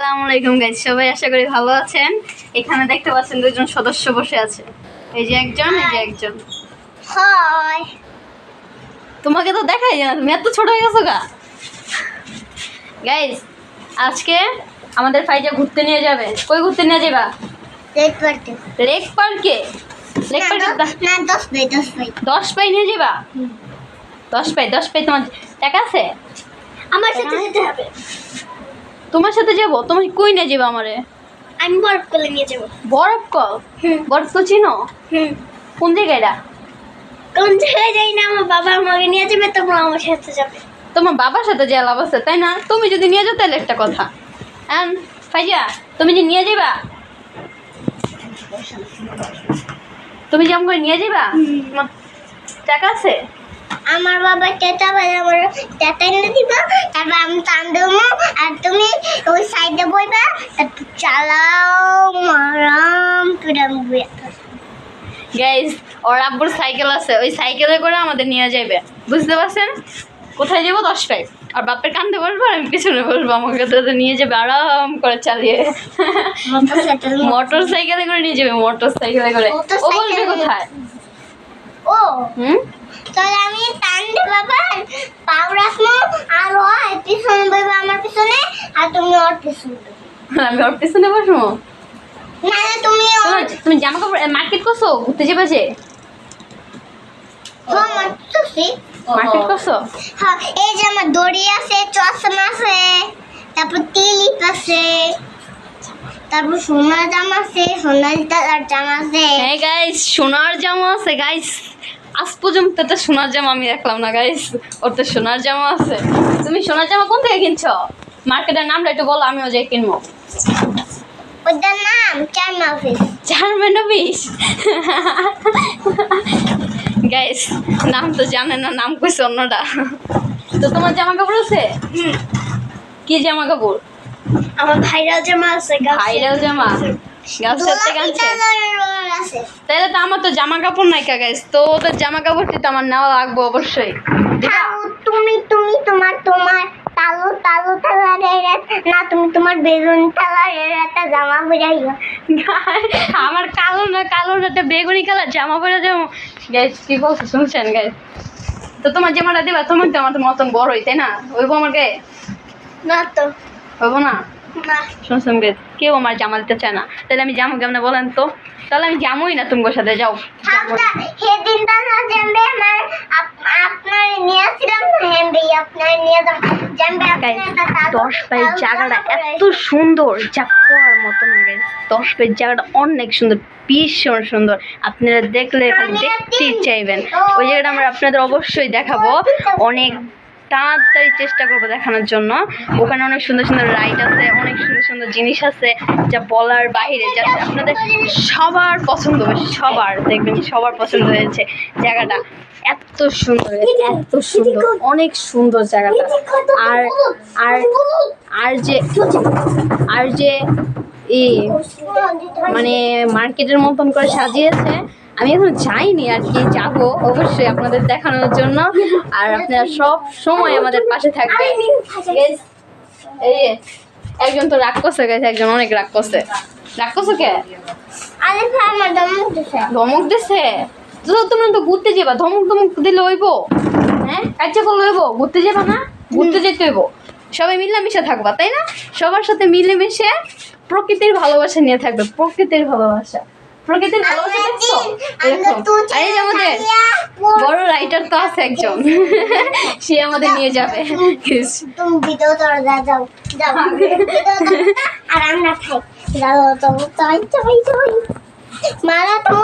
আসসালামু আলাইকুম গাইজ সবাই আশা করি ভালো আছেন। এখানে দেখতে পাচ্ছেন দুজন সদস্য বসে আছে। এই যে একজন এই যে একজন। হয় তোমাকে তো দেখাই যায় না তুমি এত ছোট হয়ে গেছো গা। গাইজ আজকে আমাদের ফাইজা ঘুরতে নিয়ে যাবে। কই ঘুরতে নিয়ে যাবা? লেক পার্কে লেক পার্কে না দশ বাই দশ বাই। দশ পাই নিয়ে যাবা? দশ পাই দশ পাই তোমার টাকা আছে? আমার সাথে যেতে হবে। তোমার সাথে যাব? তুমি কই নিয়ে যাবা আমারে? আমি বরফ করে নিয়ে যাব। বরফ কল হুম। বরফ তো চিনো? হুম। কোন জায়গাটা কোন জায়গায় যাই না আমার বাবা আমাকে নিয়ে যাবে তোমরা আমার সাথে যাবে। তোমার বাবার সাথে যে লাভ আছে তাই না? তুমি যদি নিয়ে যাও তাহলে একটা কথা। হ্যাঁ ফাইজা তুমি যে নিয়ে যাবা? তুমি যেমন করে নিয়ে যাবা? টাকা আছে? আমার বাবা টেটা বাজে আমার টেটা এনে দিবা। তারপর আমি টান দেবো। আর তুমি ওই সাইডে বইবা তারপর চালাও মারাম বুয়া গাইজ ওর আব্বুর সাইকেল আছে। ওই সাইকেলে করে আমাদের নিয়ে যাবে বুঝতে পারছেন? কোথায় যাব? দশ পাই আর বাপের কান্দে বসবো আর আমি পিছনে বসবো আমাকে তো নিয়ে যাবে আরাম করে চালিয়ে। মোটর সাইকেলে করে নিয়ে যাবে মোটর সাইকেলে করে। ও বলবে কোথায়? ও হুম? তাহলে আমি টান দে বাবা পাও রাখব আর ও পিছনে বইবে আমার পিছনে আর তুমি ওর পিছনে আমি ওর পিছনে বসবো? না তুমি জামা কাপড় মার্কেট করছ? ঘুরতে যাবে যে? মার্কেট করছ? হ্যাঁ এই যে আমার দড়ি আছে চশমা আছে তারপর আছে তারপর সোনার জামা আছে সোনার জামা আছে। হ্যাঁ গাইস সোনার জামা আছে গাইস আজ পর্যন্ত তো সোনার জামা আমি দেখলাম না গাইস ওর তো সোনার জামা আছে। তুমি সোনার জামা কোন থেকে কিনছো? মার্কেটের নামটা একটু বলো আমিও যাই কিনবো। ওটার নাম অফিস অফিস গাইস নাম তো জানে না নাম কইছে অন্যটা তো তোমার জামা কাপড় আছে? কি জামা কাপড়? আমার ভাইরাল জামা আছে ভাইরাল জামা? গাছের থেকে আনছে তাহলে তো আমার তো জামা কাপড় নাই গাইস তো ওদের জামা কাপড়টি তো আমার নেওয়া লাগবে অবশ্যই? তুমি তুমি তোমার তোমার তালু তালু কালারের না তুমি তোমার বেগুন কালারের একটা জামা বুঝাইও আমার কালো না কালো না একটা বেগুনি কালার জামা পরে যাব। গাইস কি বলছো শুনছেন গাইস তো তোমার জামাটা দিবা তোমার তো আমার তো মতন বড়ই তাই না? ওইব আমার গায়ে? না তো। হইব না? গাইস কেউ আমার জামা দিতে চায় না। তাহলে আমি জামু কেমনে বলেন তো? তাহলে আমি জামুই না তোমার সাথে যাও। গাইস দশ পায়ের জায়গাটা এত সুন্দর যা পাওয়ার মতো না দশ জায়গাটা অনেক সুন্দর ভীষণ সুন্দর। আপনারা দেখলে খালি দেখতেই চাইবেন। ওই জায়গাটা আমরা আপনাদের অবশ্যই দেখাবো। অনেক তাড়াতাড়ি চেষ্টা করব দেখানোর জন্য। ওখানে অনেক সুন্দর সুন্দর রাইড আছে অনেক সুন্দর সুন্দর জিনিস আছে যা বলার বাইরে যা আপনাদের সবার পছন্দ হবে সবার দেখবেন সবার পছন্দ হয়েছে জায়গাটা। এত সুন্দর এত সুন্দর অনেক সুন্দর জায়গাটা। আর আর আর যে আর যে ই মানে মার্কেটের মতন করে সাজিয়েছে আমি এখন যাইনি আর কি যাব অবশ্যই আপনাদের দেখানোর জন্য। আর আপনারা সব সময় আমাদের পাশে থাকবেন। এই একজন তো রাগ করছে গেছে একজন অনেক রাগ করছে। রাগ করছ কে? ধমক দিছে। তো তোমরা তো ঘুরতে যাবা ধমক ধমক দিলে হইব। হ্যাঁ? কাজে করলে হইব ঘুরতে যাবা না? ঘুরতে যেতে হইব। সবাই মিলেমিশে থাকবা তাই না? সবার সাথে মিলেমিশে প্রকৃতির ভালোবাসা নিয়ে থাকবে প্রকৃতির ভালোবাসা। প্রকৃতির ভালোবাসা দেখছ? এই যে আমাদের বড় রাইটার তো আছে একজন। সে আমাদের নিয়ে যাবে। তুমি ভিডিও তোরা যাও যাও। আর আমরা খাই। যাও তো তাই তাই তাই মারা তো